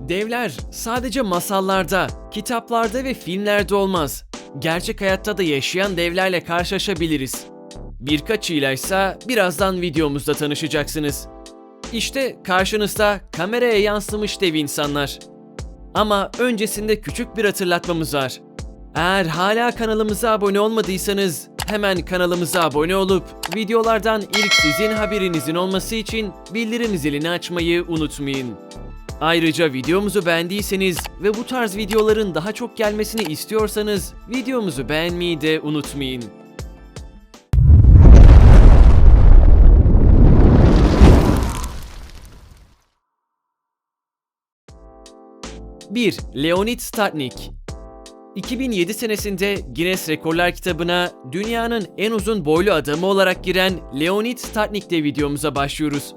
Devler sadece masallarda, kitaplarda ve filmlerde olmaz. Gerçek hayatta da yaşayan devlerle karşılaşabiliriz. Birkaçıyla ise birazdan videomuzda tanışacaksınız. İşte karşınızda kameraya yansımış dev insanlar. Ama öncesinde küçük bir hatırlatmamız var. Eğer hala kanalımıza abone olmadıysanız hemen kanalımıza abone olup videolardan ilk sizin haberinizin olması için bildirim zilini açmayı unutmayın. Ayrıca videomuzu beğendiyseniz ve bu tarz videoların daha çok gelmesini istiyorsanız videomuzu beğenmeyi de unutmayın. 1. Leonid Statnik 2007 senesinde Guinness Rekorlar kitabına dünyanın en uzun boylu adamı olarak giren Leonid Statnik'le videomuza başlıyoruz.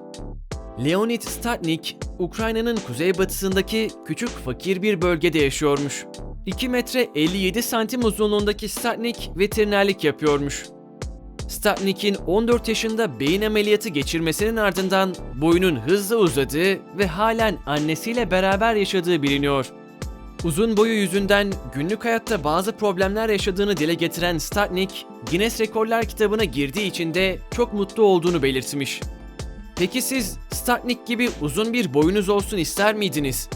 Leonid Statnik, Ukrayna'nın kuzeybatısındaki küçük fakir bir bölgede yaşıyormuş. 2 metre 57 santim uzunluğundaki Statnik veterinerlik yapıyormuş. Statnik'in 14 yaşında beyin ameliyatı geçirmesinin ardından boyunun hızla uzadığı ve halen annesiyle beraber yaşadığı biliniyor. Uzun boyu yüzünden günlük hayatta bazı problemler yaşadığını dile getiren Statnik, Guinness Rekorlar kitabına girdiği için de çok mutlu olduğunu belirtmiş. Peki siz Statnik gibi uzun bir boyunuz olsun ister miydiniz?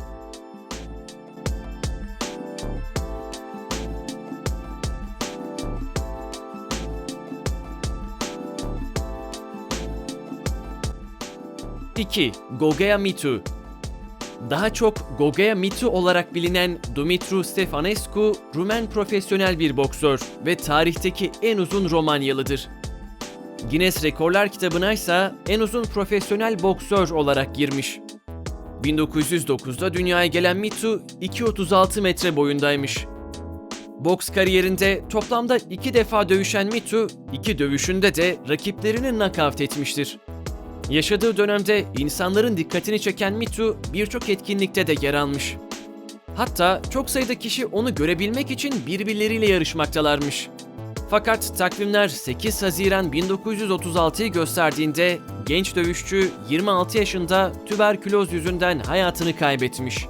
İki, Gogea Mitu daha çok Gogea Mitu olarak bilinen Dumitru Stefanescu, Rumen profesyonel bir boksör ve tarihteki en uzun Romanyalıdır. Guinness Rekorlar kitabına ise en uzun profesyonel boksör olarak girmiş. 1909'da dünyaya gelen Mitu 2.36 metre boyundaymış. Boks kariyerinde toplamda iki defa dövüşen Mitu, iki dövüşünde de rakiplerini nakavt etmiştir. Yaşadığı dönemde insanların dikkatini çeken Mitu birçok etkinlikte de yer almış. Hatta çok sayıda kişi onu görebilmek için birbirleriyle yarışmaktalarmış. Fakat takvimler 8 Haziran 1936'yı gösterdiğinde genç dövüşçü 26 yaşında tüberküloz yüzünden hayatını kaybetmiş.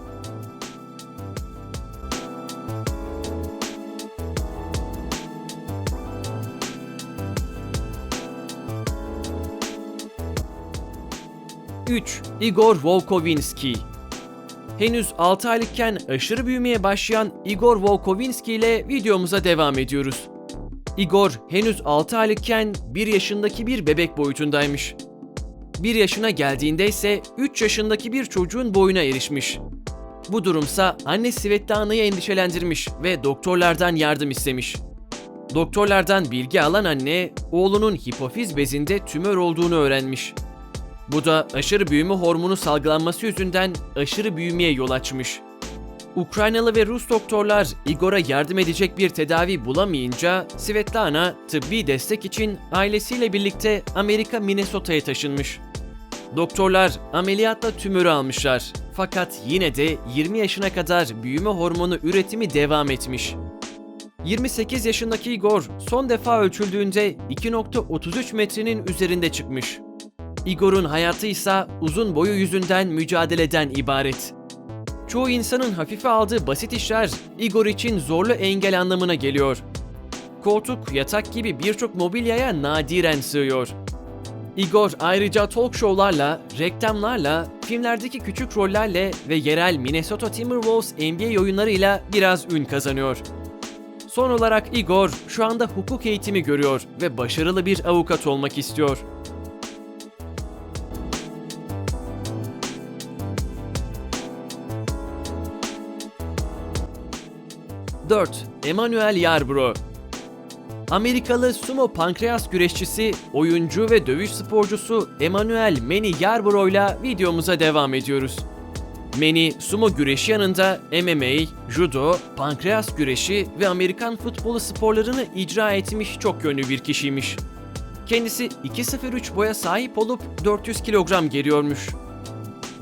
Üç, Igor Volkovinski Henüz 6 aylıkken aşırı büyümeye başlayan Igor Volkovinski ile videomuza devam ediyoruz. Igor henüz 6 aylıkken 1 yaşındaki bir bebek boyutundaymış. 1 yaşına geldiğinde ise 3 yaşındaki bir çocuğun boyuna erişmiş. Bu durumsa anne Svetlana'yı endişelendirmiş ve doktorlardan yardım istemiş. Doktorlardan bilgi alan anne, oğlunun hipofiz bezinde tümör olduğunu öğrenmiş. Bu da aşırı büyüme hormonu salgılanması yüzünden aşırı büyümeye yol açmış. Ukraynalı ve Rus doktorlar Igor'a yardım edecek bir tedavi bulamayınca Svetlana tıbbi destek için ailesiyle birlikte Amerika Minnesota'ya taşınmış. Doktorlar ameliyatla tümörü almışlar. Fakat yine de 20 yaşına kadar büyüme hormonu üretimi devam etmiş. 28 yaşındaki Igor son defa ölçüldüğünde 2.33 metrenin üzerinde çıkmış. Igor'un hayatı ise uzun boyu yüzünden mücadeleden ibaret. Çoğu insanın hafife aldığı basit işler Igor için zorlu engel anlamına geliyor. Koltuk, yatak gibi birçok mobilyaya nadiren sığıyor. Igor ayrıca talk show'larla, reklamlarla, filmlerdeki küçük rollerle ve yerel Minnesota Timberwolves NBA oyunlarıyla biraz ün kazanıyor. Son olarak Igor şu anda hukuk eğitimi görüyor ve başarılı bir avukat olmak istiyor. 4. Emmanuel Yarbrough Amerikalı sumo pankreas güreşçisi, oyuncu ve dövüş sporcusu Emmanuel Manny Yarbrough ile videomuza devam ediyoruz. Manny, sumo güreşi yanında MMA, judo, pankreas güreşi ve Amerikan futbolu sporlarını icra etmiş çok yönlü bir kişiymiş. Kendisi 2.03 boya sahip olup 400 kilogram geliyormuş.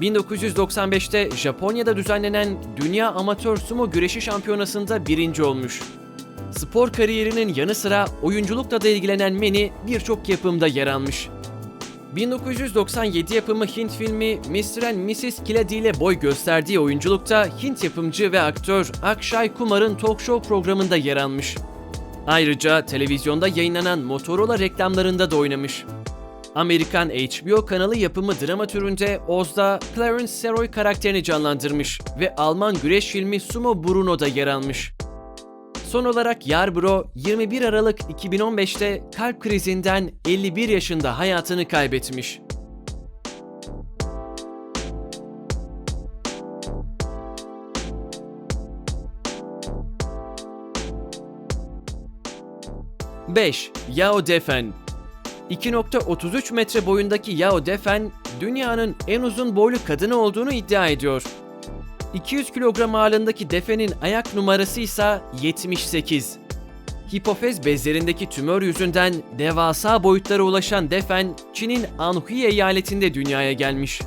1995'te Japonya'da düzenlenen Dünya Amatör Sumo Güreşi Şampiyonası'nda birinci olmuş. Spor kariyerinin yanı sıra oyunculukla da ilgilenen Manny birçok yapımda yer almış. 1997 yapımı Hint filmi Mr. and Mrs. Kiladi ile boy gösterdiği oyunculukta Hint yapımcı ve aktör Akshay Kumar'ın talk show programında yer almış. Ayrıca televizyonda yayınlanan Motorola reklamlarında da oynamış. Amerikan HBO kanalı yapımı drama türünde Oz'da Clarence Seroy karakterini canlandırmış ve Alman güreş filmi Sumo Bruno'da yer almış. Son olarak Yarbrough 21 Aralık 2015'te kalp krizinden 51 yaşında hayatını kaybetmiş. Beş, Yao Defen 2.33 metre boyundaki Yao Defen, dünyanın en uzun boylu kadını olduğunu iddia ediyor. 200 kilogram ağırlığındaki Defen'in ayak numarası ise 78. Hipofez bezlerindeki tümör yüzünden devasa boyutlara ulaşan Defen, Çin'in Anhui eyaletinde dünyaya gelmiş.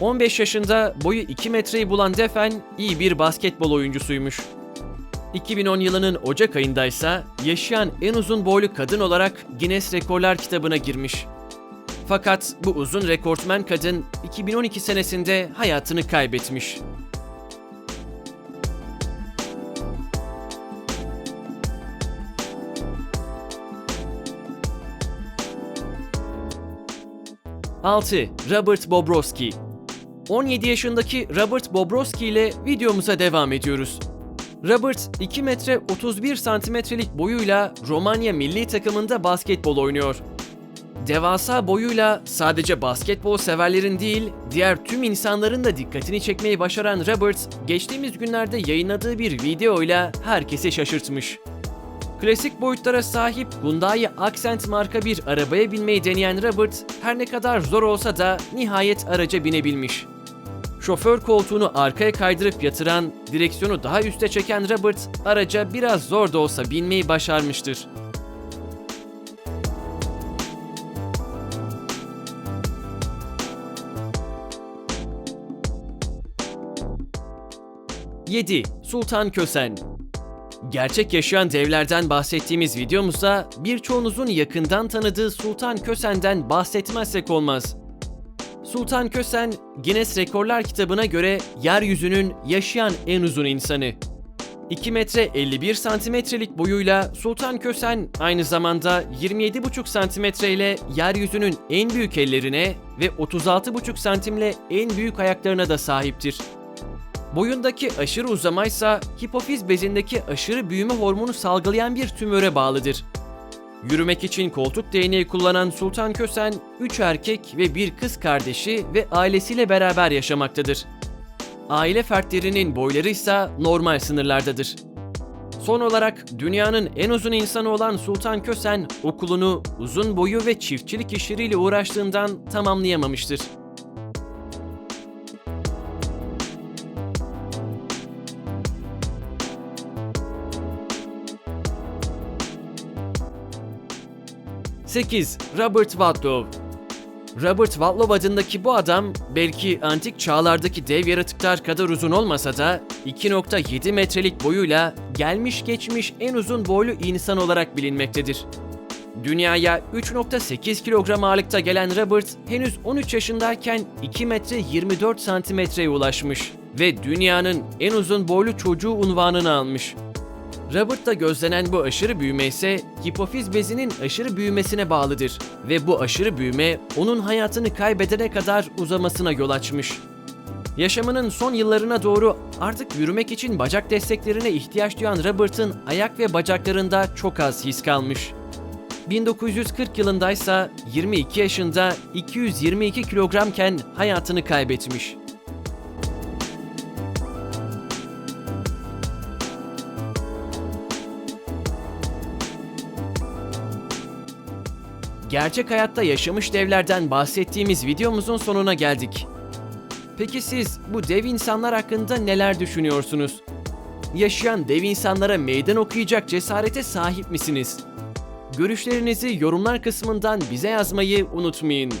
15 yaşında boyu 2 metreyi bulan Defen iyi bir basketbol oyuncusuymuş. 2010 yılının Ocak ayında ise yaşayan en uzun boylu kadın olarak Guinness Rekorlar kitabına girmiş. Fakat bu uzun rekortmen kadın 2012 senesinde hayatını kaybetmiş. Altı, Robert Bobrovsky 17 yaşındaki Robert Bobrovsky ile videomuza devam ediyoruz. Robert 2 metre 31 santimetrelik boyuyla Romanya milli takımında basketbol oynuyor. Devasa boyuyla sadece basketbol severlerin değil, diğer tüm insanların da dikkatini çekmeyi başaran Robert, geçtiğimiz günlerde yayınladığı bir videoyla herkesi şaşırtmış. Klasik boyutlara sahip Hyundai Accent marka bir arabaya binmeyi deneyen Robert, her ne kadar zor olsa da nihayet araca binebilmiş. Şoför koltuğunu arkaya kaydırıp yatıran, direksiyonu daha üste çeken Robert, araca biraz zor da olsa binmeyi başarmıştır. Yedi, Sultan Kösen Gerçek yaşayan devlerden bahsettiğimiz videomuzda birçoğunuzun yakından tanıdığı Sultan Kösen'den bahsetmezsek olmaz. Sultan Kösen, Guinness Rekorlar kitabına göre yeryüzünün yaşayan en uzun insanı. 2 metre 51 santimetrelik boyuyla Sultan Kösen aynı zamanda 27,5 santimetre ile yeryüzünün en büyük ellerine ve 36,5 santimle en büyük ayaklarına da sahiptir. Boyundaki aşırı uzamaysa hipofiz bezindeki aşırı büyüme hormonu salgılayan bir tümöre bağlıdır. Yürümek için koltuk değneği kullanan Sultan Kösen, 3 erkek ve bir kız kardeşi ve ailesiyle beraber yaşamaktadır. Aile fertlerinin boyları ise normal sınırlardadır. Son olarak dünyanın en uzun insanı olan Sultan Kösen okulunu uzun boyu ve çiftçilik işleriyle uğraştığından tamamlayamamıştır. Sekiz, Robert Wadlow Robert Wadlow adındaki bu adam belki antik çağlardaki dev yaratıklar kadar uzun olmasa da 2.7 metrelik boyuyla gelmiş geçmiş en uzun boylu insan olarak bilinmektedir. Dünyaya 3.8 kilogram ağırlıkta gelen Robert henüz 13 yaşındayken 2 metre 24 santimetreye ulaşmış ve dünyanın en uzun boylu çocuğu unvanını almış. Robert'ta gözlenen bu aşırı büyüme ise hipofiz bezinin aşırı büyümesine bağlıdır ve bu aşırı büyüme onun hayatını kaybedene kadar uzamasına yol açmış. Yaşamının son yıllarına doğru artık yürümek için bacak desteklerine ihtiyaç duyan Robert'ın ayak ve bacaklarında çok az his kalmış. 1940 yılındaysa 22 yaşında 222 kilogramken hayatını kaybetmiş. Gerçek hayatta yaşamış devlerden bahsettiğimiz videomuzun sonuna geldik. Peki siz bu dev insanlar hakkında neler düşünüyorsunuz? Yaşayan dev insanlara meydan okuyacak cesarete sahip misiniz? Görüşlerinizi yorumlar kısmından bize yazmayı unutmayın.